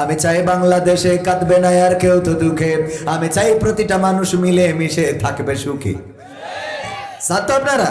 আমি চাই বাংলাদেশে কাঁদবে না আর কেউ তো দুঃখে। আমি চাই প্রতিটা মানুষ মিলে মিশে থাকবে সুখী। সাত আপনারা?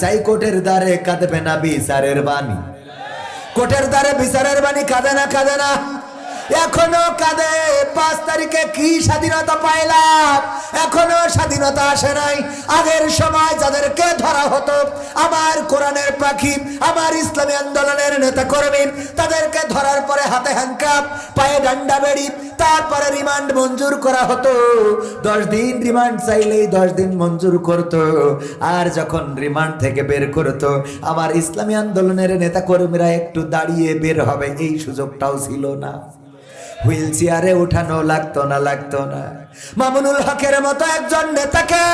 চাই কোটের দ্বারে কাঁদবে না বিচারের বাণী। কোটের দ্বারে বিচারের বাণী কাঁদে না কাঁদে না। এখনও কাঁদে, পাঁচ তারিখে কি স্বাধীনতা পাইলাম? এখনও স্বাধীনতা আসে নাই। আগের সময় যাদেরকে ধরা হতো, আমার কোরআনের পাখি, আমার ইসলামী আন্দোলনের নেতা কর্মী তাদেরকে ধরার পরে হাতে হ্যান্ডকাপ তারপরে রিমান্ড মঞ্জুর করা হতো। দশ দিন রিমান্ড চাইলেই দশ দিন মঞ্জুর আর যখন রিমান্ড থেকে বের করতো, আমার ইসলামী আন্দোলনের নেতা কর্মীরা একটু দাঁড়িয়ে বের হবে, এই সুযোগটাও ছিল না। হুইল চেয়ারে উঠানো লাগতো না লাগতো না। মামুনুল হকের মতো একজন নেতাকে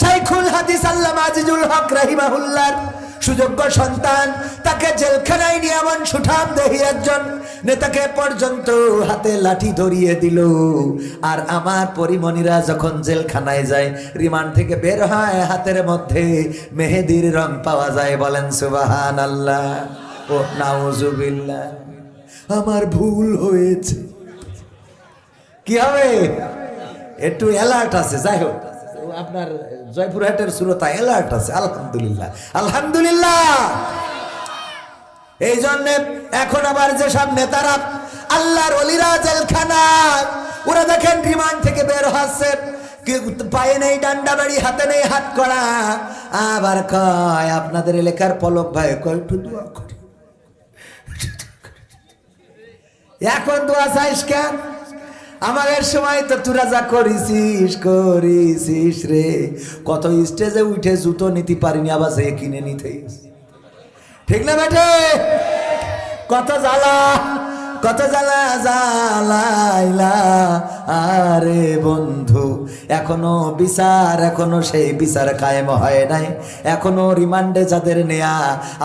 শাইখুল হাদিস আজিজুল হক রাহিমাহুল্লার সুযোগ্য সন্তান, তাকে জেলখানায় নিয়ে এমন সুঠাম দেহি একজন নেতাকে পর্যন্ত হাতে লাঠি ধরিয়ে দিল। আর আমার পরিমণিরা যখন জেলখানায় যায়, রিমান্ড থেকে বের হয় হাতের মধ্যে, মেহেদির রং পাওয়া যায় বলেন সুবাহান আল্লাহ ও নাউজুবিল্লাহ। আমার ভুল হয়েছে। কি হবে? একটু অ্যালার্ট আছে, যাই হোক। আপনার জয়পুরহাটের সুরতা অ্যালার্ট আছে, আলহামদুলিল্লাহ। আলহামদুলিল্লাহ! এই জন্যে এখন আবার যেসব নেতারা আল্লাহর অলিরা জেলখানা ওরা দেখেন রিমান্ড থেকে বের হচ্ছে। পায়ে নেই, ডান্ডা বাড়ি, হাতে নেই, হাত করা। আবার কয়, আপনাদের পলক ভাই দোয়া এখন দোয়া চাইস কেন? আমাদের সময় তো তোরা যা করিসিস করিসিস রে। কত স্টেজে উঠে জুতো নিতে পারিনি, আবার সে কিনে নিতে ঠিক না বেটে কত জ্বালা কত জ্বালা জ্বালাইলা। আরে বন্ধু, এখনও বিচার, এখনও সেই বিচার কায়েম হয় নাই। এখনও রিমান্ডে যাদের নেয়া,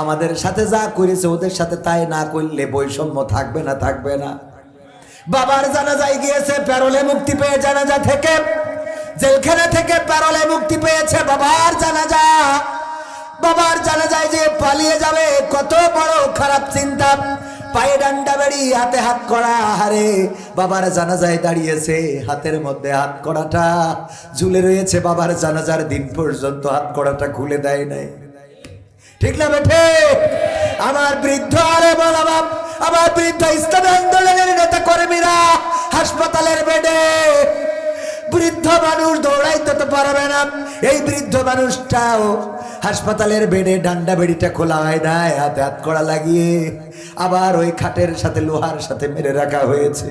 আমাদের সাথে যা করেছে ওদের সাথে তাই না করলে বৈষম্য থাকবে না থাকবে না। বাবার জানাজায় গিয়েছে, প্যারোলে মুক্তি পেয়ে জানাজা থেকে। জেলখানা থেকে প্যারোলে মুক্তি পেয়েছে বাবার জানাজা। বাবার জানাজায় যে পালিয়ে যাবে, কত বড় খারাপ চিন্তা। পায়ে ডান্ডা বেড়ি হাতে হাত করা হারে বাবার জানাজায় দাঁড়িয়েছে হাতের মধ্যে হাত করাটা। ঝুলে রয়েছে বাবার জানাজার দিন পর্যন্ত, হাত করাটা খুলে দেয় নাই। ঠিক না বেঠে? আমার বৃদ্ধ আরে বল আমার আমার বৃদ্ধ ইসলামী আন্দোলনের নেতা কর্মীরা হাসপাতালের বেডে। বৃদ্ধ মানুষ দৌড়াইতে তো পারবে না, এই বৃদ্ধ মানুষটাও হাসপাতালের বেডে ডান্ডা বেড়িটা খোলা হয় না হাতে হাত করা লাগিয়ে। আবার ওই খাটের সাথে লোহার সাথে মেরে রাখা হয়েছে।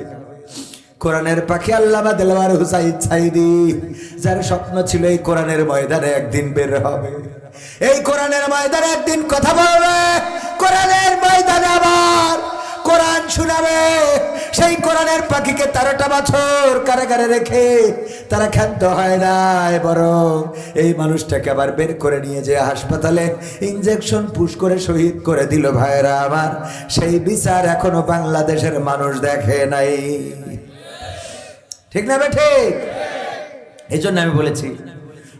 কোরআনের পাখি আল্লামা দেলওয়ার হুসাইন সাইদি যার স্বপ্ন ছিল এই কোরআনের ময়দানে একদিন বের হবে। এই কোরআনের ময়দানে একদিন কথা বলবে, কোরআনের ময়দানে আবার কোরআন শুনাবে। সেই কোরআনের পাখিকে তেরোটা বছর কারাগারে রেখে তারা ক্ষান্ত হয় না বরং এই মানুষটাকে আবার বের করে নিয়ে যে হাসপাতালে ইঞ্জেকশন পুশ করে শহীদ করে দিল ভাইরা আমার সেই বিচার এখনও বাংলাদেশের মানুষ দেখে নাই। ঠিক না ঠিক? এই জন্য আমি বলেছি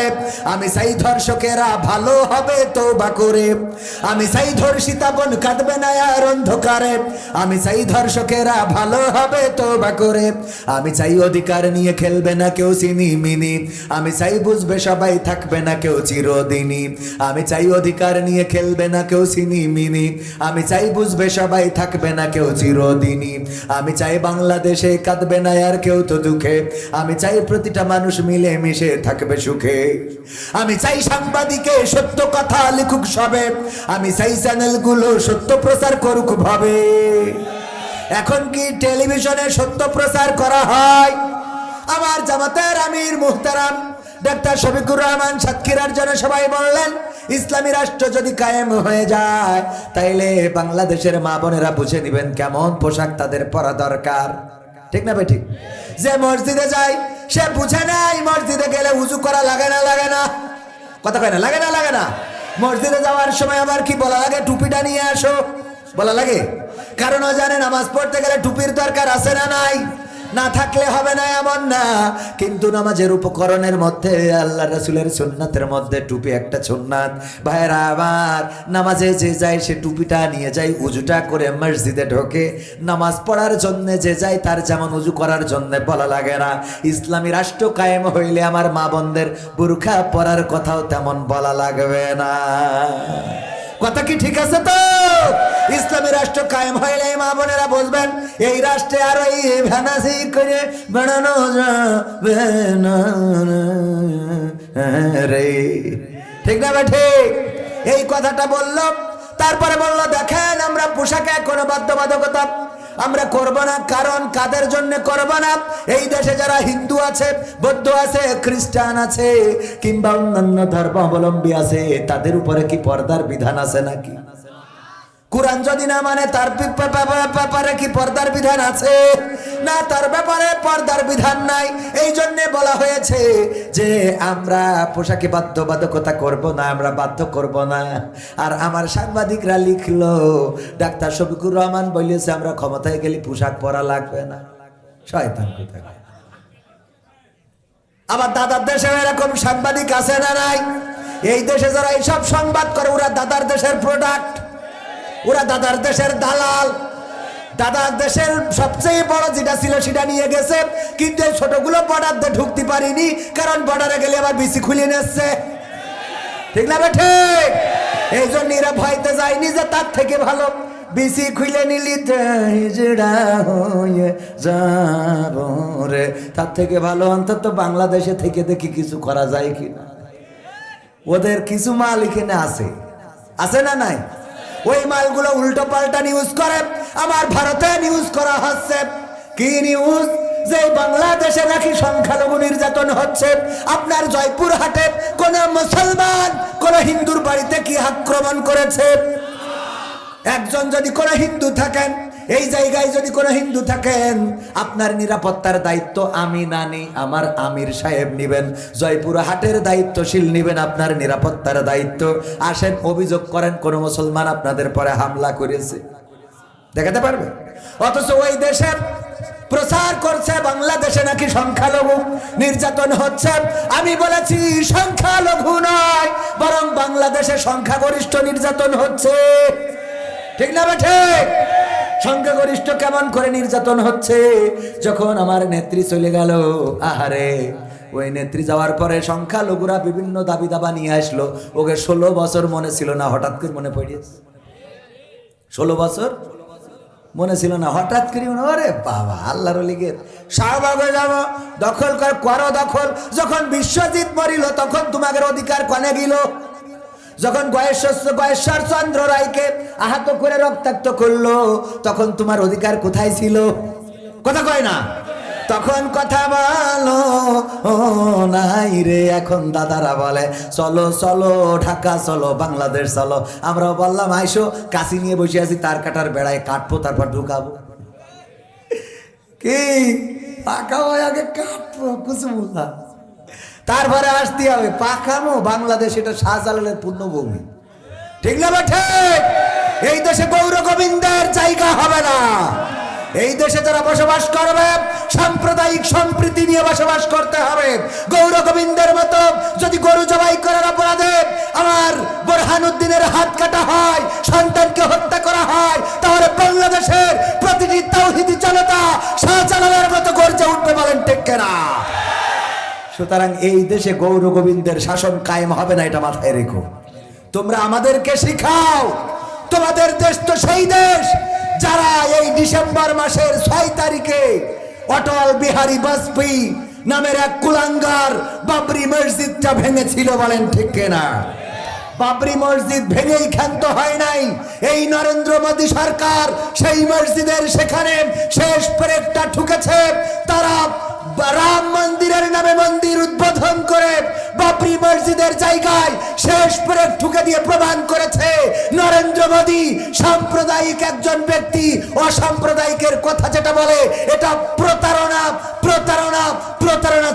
করে। আমি চাই ধর্ষকেরা ভালো হবে তৌবা করে। আমি চাই ধর্ষিতা বোন কাঁদবে না আর অন্ধকারে। আমি চাই ধর্ষকেরা ভালো হবে তৌবা করে। আমি চাই অধিকার নিয়ে খেলবে না কেউ চিনি মিনি। আমি চাই বুঝবে সবাই থাকবে না কেউ চিরদিনই। আমি চাই অধিকার নিয়ে খেলবে না কেউ চিনি মিনি। আমি চাই বুঝবে সবাই থাকবে না কেউ চিরদিনই। আমি চাই বাংলাদেশে কাঁদবে না আর কেউ তো দুঃখে। আমি চাই প্রতিটা মানুষ মিলে মিশে থাকবে সুখে। আমি চাই সাংবাদিকে সত্য কথা লিখুক সবে। আমি চাই চ্যানেলগুলো সত্য প্রচার করুক ভাবে। এখন কি টেলিভিশনে সত্য প্রচার করা হয়? আমার জামাতের আমির মুহতারাম, ডাক্তার শফিকুর রহমান সাতক্ষীরার জন্য সবাই বললেন, ইসলামী রাষ্ট্র যদি কায়েম হয়ে যায়, তাইলে বাংলাদেশের মা বোনেরা বুঝে নিবেন কেমন পোশাক তাদের পরা দরকার। ঠিক না ভাই, ঠিক? যে মসজিদে যায় সে বুঝে নাই, মসজিদে গেলে উজু করা লাগে না লাগে না। কথা কয় না, লাগে না লাগে না। মসজিদে যাওয়ার সময় আবার কি বলা লাগে? টুপিটা নিয়ে আসো। বলা লাগে? কারণ ও জানে নামাজ পড়তে গেলে টুপির দরকার আছে না নাই? না থাকলে হবে না এমন না। কিন্তু নামাজের উপকরণের মধ্যে, আল্লাহ রসুলের সুন্নাতের মধ্যে টুপি একটা সুন্নাত। ভাইরা আবার নামাজে যে যায়, সে টুপিটা নিয়ে যায়, উজুটা করে মসজিদে ঢোকে। নামাজ পড়ার জন্য যে যায়, তার যেমন উজু করার জন্য বলা লাগে না। ইসলামী রাষ্ট্র কায়েম হইলে আমার মা বোনদের বুরখা পরার কথাও তেমন বলা লাগবে না। কথা কি ঠিক আছে তো? ইসলামী রাষ্ট্র কায়েম হইলে মা বোনেরা বুঝবেন, এই রাষ্ট্রে আর ওই ভ্যানাসি করে বেড়ানো যাবে না রে। ঠিক না বা ঠিক? এই কথাটা বললাম তারপরে বলল, দেখেন আমরা পোশাকে কোনো বাধ্যবাধকতা আমরা করব না, কারণ কাদের জন্য করব না? এই দেশে যারা হিন্দু আছে, বৌদ্ধ আছে, খ্রিস্টান আছে, কিংবা অন্যান্য ধর্মাবলম্বী আছে, তাদের উপরে কি পর্দার বিধান আছে নাকি? কোরআন যদি না মানে তার ব্যাপারে কি পর্দার বিধান আছে? না, তার ব্যাপারে পর্দার বিধান নাই। এই জন্য বলা হয়েছে যে, আমরা পোশাকে বাধ্যবাধকতা করব না, আমরা বাধ্য করব না। আর আমার সাংবাদিকরা লিখলো, ডাক্তার শফিকুর রহমান বলেছে আমরা ক্ষমতায় গেলে পোশাক পরা লাগবে না। শয়তান কোথায়? আবার দাদার দেশে এরকম সাংবাদিক আছে না নাই? এই দেশে যারা এইসব সংবাদ করে, ওরা দাদার দেশের প্রোডাক্ট ওরা দাদার দেশের দালাল। দাদার দেশের সবচেয়ে বড় যেটা ছিল সেটা নিয়ে গেছে। কিন্তু এই ছোটগুলো বর্ডার দিয়ে ঢুকতে পারিনি, কারণ বর্ডারে গেলে আবার বিসি খুলে নিচ্ছে। ঠিক না ঠিক এই জন্য এরা ভয়তে যায়নি যে তার থেকে ভালো। বিসি খুলে নিলি রে। তার থেকে ভালো অন্তত বাংলাদেশে থেকে দেখি কিছু করা যায় কি না ওদের কিছু মাল এখানে আছে। আছে না নাই? ওই মালগুলো উল্টো পাল্টা নিউজ করে। আমার ভারতে নিউজ করা হচ্ছে। কি নিউজ যে বাংলাদেশে নাকি সংখ্যালঘু নির্যাতন হচ্ছে। আপনার জয়পুর হাটে কোন মুসলমান, কোন হিন্দুর বাড়িতে কি আক্রমণ করেছে? একজন যদি কোন হিন্দু থাকেন এই জায়গায় যদি কোনো হিন্দু থাকেন, আপনার নিরাপত্তার দায়িত্ব আমি না আমার আমির সাহেব নিবেন। জয়পুর হাটের দায়িত্বশীল নিবেন আপনার নিরাপত্তার দায়িত্ব। আসেন, অভিযোগ করেন, কোন মুসলমান আপনাদের পরে হামলা করেছে। দেখাতে পারবে? অথচ ওই দেশের প্রচার করছে, বাংলাদেশে নাকি সংখ্যালঘু নির্যাতন হচ্ছে। আমি বলেছি, সংখ্যালঘু নয়, বরং বাংলাদেশে সংখ্যাগরিষ্ঠ নির্যাতন হচ্ছে। ঠিক না ঠিক? সংখ্যাগরিষ্ঠ কেমন করে নির্যাতন হচ্ছে? যখন আমার নেত্রী চলে গেল, আহারে, ওই নেত্রী যাওয়ার পরে সংখ্যালঘুরা বিভিন্ন দাবি দাবা নিয়ে আসলো। ওকে ষোলো বছর মনে ছিল না, হঠাৎ করে মনে পড়িয়েছে ষোলো বছর মনে ছিল না, হঠাৎ করে মনে ওরে বাবা, আল্লাহর লিগের হয়ে যাব, দখল কর, করো দখল। যখন বিশ্বজিৎ মরিল, তখন তোমাদের অধিকার কনে গেল। যখন গয়েশ্বর গয়েশ্বর চন্দ্র রায়কে আহত করে রক্তাক্ত করল, তখন তোমার অধিকার কোথায় ছিল? কথা কয় না? তখন কথা বলো নাই রে, এখন দাদারা বলে, চলো চলো, ঢাকা, চলো, বাংলাদেশ, চলো। আমরাও বললাম, আইসো, কাশি নিয়ে বসে আছি, তার কাটার বেড়ায় কাটবো, তারপর ঢুকাবো। কি? পাকাও আগে কাটবো কুসুমুল্লা তারপরে আসতে হবে, পাকামো, বাংলাদেশ, এটা শাহজালালের পূর্ণভূমি। ঠিক না বা ঠিক? এই দেশে গৌর গোবিন্দের জায়গা হবে না। এই দেশে যারা বসবাস করবে, সাম্প্রদায়িক সম্প্রীতি নিয়ে বসবাস করতে হবে। গৌর গোবিন্দের মতো যদি গরু জবাই করার অপরাধে আমার বোরহানুদ্দিনের হাত কাটা হয়, সন্তানকে হত্যা করা হয়, তাহলে বাংলাদেশের প্রতিটি তাওহিদি জনতা শাহজালালের মতো গর্জে উঠবে বলেন ঠিক কেনা? সুতরাং এই দেশে গৌর গোবিন্দের শাসন কায়েম হবে না, এটা মাথায় রেখো। তোমরা আমাদেরকে শিখাও। তোমাদের দেশ তো সেই দেশ যারা এই ডিসেম্বর মাসের ছয় তারিখে অটল বিহারী বাজপেয়ী নামের এক কুলাঙ্গার বাবরি মসজিদটা ভেঙেছিল বলেন ঠিক কিনা? বাবরি মসজিদ ভেঙেই ক্ষান্ত হয় নাই। এই নরেন্দ্র মোদী সরকার সেই মসজিদের সেখানে শেষ পেরেকটা ঠুকেছে। তারা রাম নামে মন্দির উদ্বোধন করে বাবরি মসজিদের জায়গায় শেষ পেরেক ঠুকে দিয়ে প্রমাণ করেছে নরেন্দ্র মোদী। সাম্প্রদায়িক একজন ব্যক্তি, অসাম্প্রদায়িকের কথা যেটা বলে, এটা প্রতারণা প্রতারণা প্রতারণা।